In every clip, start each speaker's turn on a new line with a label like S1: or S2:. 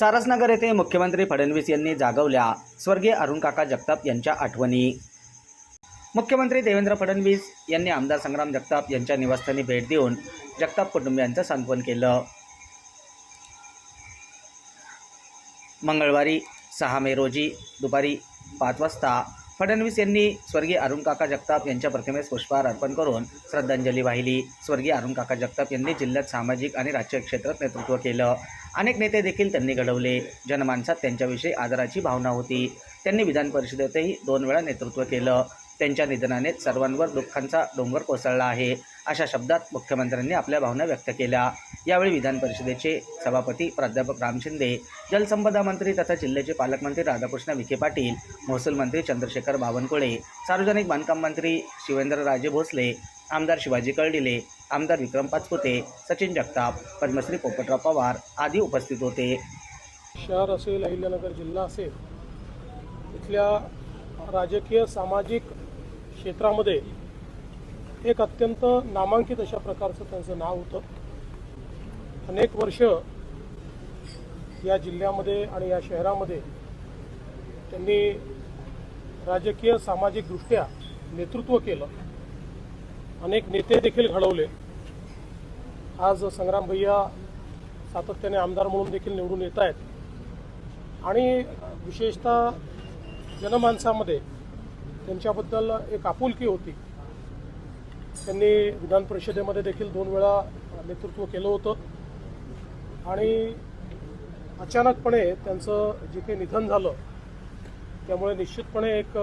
S1: सारसनगर येथे मुख्यमंत्री फडणवीस यांनी जागवल्या. स्वर्गीय अरुणकाका जगताप यांच्या आठवणी. मुख्यमंत्री देवेंद्र फडणवीस यांनी आमदार संग्राम जगताप यांच्या निवासस्थानी भेट देऊन जगताप कुटुंबियांचं सांत्वन केलं. मंगळवारी सहा मे रोजी दुपारी पाच वाजता फडणवीस यांनी स्वर्गीय अरुणकाका जगताप यांच्या प्रतिमेस पुष्पहार अर्पण करून श्रद्धांजली वाहिली. स्वर्गीय अरुणकाका जगताप यांनी जिल्ह्यात सामाजिक आणि राजकीय क्षेत्रात नेतृत्व केलं. अनेक नेते देखील त्यांनी घडवले. जनमानसात त्यांच्याविषयी आदराची भावना होती. त्यांनी विधान परिषदेतही दोन वेळा नेतृत्व केलं. त्यांच्या निधनाने सर्वांवर दुःखांचा डोंगर कोसळला आहे. अशा शब्दात मुख्यमंत्र्यांनी आपल्या भावना व्यक्त केल्या. यावेळी विधान परिषदेचे सभापती प्राध्यापक राम शिंदे जलसंपदा मंत्री तथा जिल्ह्याचे पालकमंत्री राधाकृष्ण विखे पाटील महसूल मंत्री चंद्रशेखर बावनकुळे सार्वजनिक बांधकाम मंत्री शिवेंद्रराजे भोसले आमदार शिवाजी कळडिले आमदार विक्रम पाचपुते सचिन जगताप पद्मश्री पोपटराव पवार आदी उपस्थित होते.
S2: शहर असेल अहिल्यानगर जिल्हा असेल इथल्या राजकीय सामाजिक क्षेत्रामध्ये एक अत्यंत नामांकित अशा प्रकारचं त्यांचं नाव होतं. अनेक वर्ष या जिल्ह्यामध्ये आणि या शहरामध्ये त्यांनी राजकीय सामाजिकदृष्ट्या नेतृत्व केलं. अनेक नेते देखील घडवले. आज संग्राम भैया सातत्याने आमदार म्हणून देखील निवडून येत आहेत. आणि विशेषतः जनमानसामध्ये त्यांच्याबद्दल एक आपुलकी होती. त्यांनी विधान परिषदेमध्ये देखील दोन वेळा नेतृत्व केलं होतं. आणि अचानकपणे त्यांचं जे काही निधन झालं त्यामुळे निश्चितपणे एक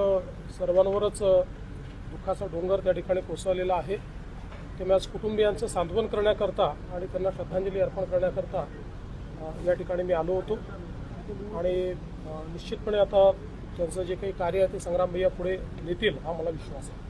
S2: सर्वांवरच दुःखाचा डोंगर त्या ठिकाणी कोसळलेला आहे. ते मी आज कुटुंबियांचं सांत्वन करण्याकरता आणि त्यांना श्रद्धांजली अर्पण करण्याकरता या ठिकाणी मी आलो होतो. आणि निश्चितपणे आता त्यांचं जे काही कार्य आहे ते संग्राम भैया पुढे नेतील हा मला विश्वास आहे.